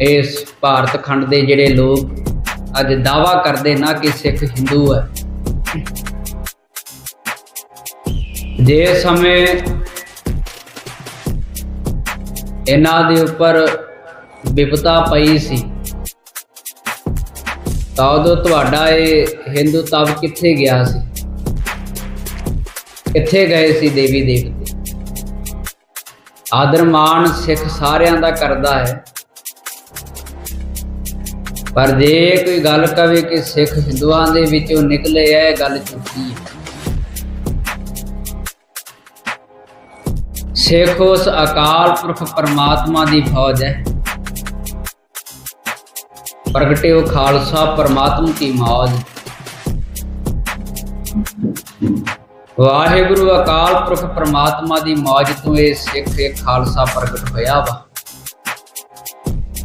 ਇਸ ਭਾਰਤ ਖੰਡ ਦੇ ਜਿਹੜੇ ਲੋਕ ਅੱਜ ਦਾਵਾ ਕਰਦੇ ਨਾ ਕਿ ਸਿੱਖ ਹਿੰਦੂ ਹੈ। ਜੇ ਸਮੇਂ ਇਹਨਾਂ ਦੇ ਉੱਪਰ ਵਿਪਤਾ ਪਈ ਸੀ, ਤਾਂ ਉਦੋਂ ਤੁਹਾਡਾ ਇਹ ਹਿੰਦੂ ਤਬ ਕਿੱਥੇ ਗਿਆ ਸੀ? ਕਿੱਥੇ ਗਏ ਸੀ ਦੇਵੀ ਦੇਵਤੇ ਆਦਰ ਮਾਣ ਸਿੱਖ ਸਾਰਿਆਂ ਦਾ ਕਰਦਾ ਹੈ। ਪਰ ਜੇ ਕੋਈ ਗੱਲ ਕਵੇ ਕਿ ਸਿੱਖ ਹਿੰਦੂਆਂ ਦੇ ਵਿੱਚੋਂ ਨਿਕਲੇ ਆ, ਇਹ ਗੱਲ ਝੂਠੀ ਹੈ। ਸਿੱਖ ਉਸ ਅਕਾਲ ਪੁਰਖ ਪਰਮਾਤਮਾ ਦੀ ਫੌਜ ਹੈ। ਪ੍ਰਗਟਿਓ ਖਾਲਸਾ ਪਰਮਾਤਮ ਕੀ ਮੌਜ। ਵਾਹਿਗੁਰੂ ਅਕਾਲ ਪੁਰਖ ਪਰਮਾਤਮਾ ਦੀ ਮੌਜ ਤੋਂ ਇਹ ਸਿੱਖ ਇਹ ਖਾਲਸਾ ਪ੍ਰਗਟ ਹੋਇਆ ਵਾ।